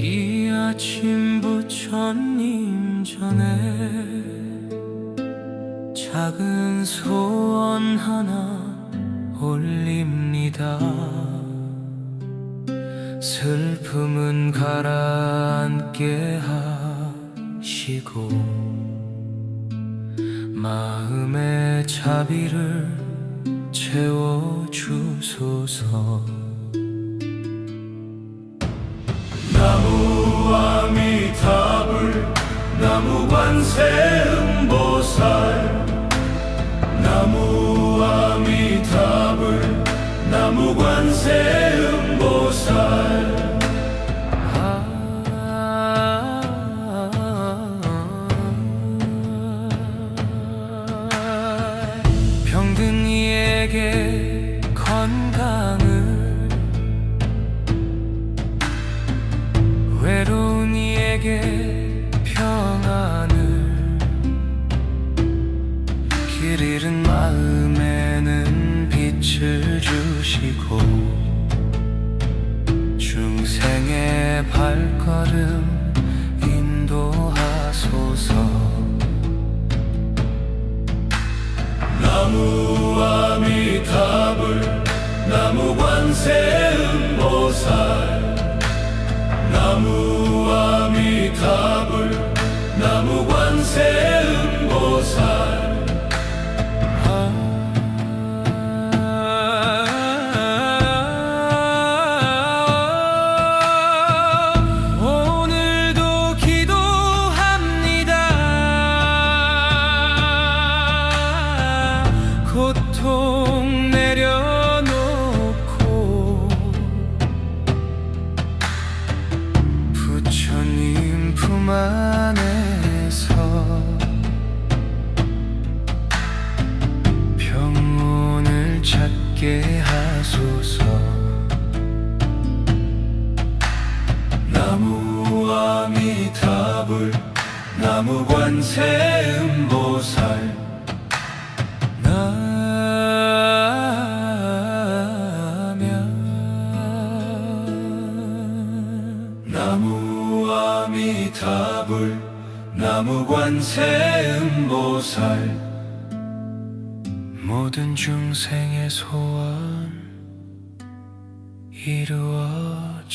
이 아침 부처님 전에 작은 소원 하나 올립니다. 슬픔은 가라앉게 하시고 마음의 자비를 채워주소서. 나무 아미타불 나무 관세음보살. 나무 아미타불 나무 관세음보살 이에게 건강을. 외로운 이에게 평안을. 길 잃은 마음에는 빛을 주시고 중생의 발걸음 인도하소서. 나무 아미타불 나무 관세음보살. 나무 아미타 안에서 평온을 찾게 하소서. 나무아미타불 나무 관세음 보살. 나면 나무 아미타불 나무관세음보살. 모든 중생의 소원 이루어지길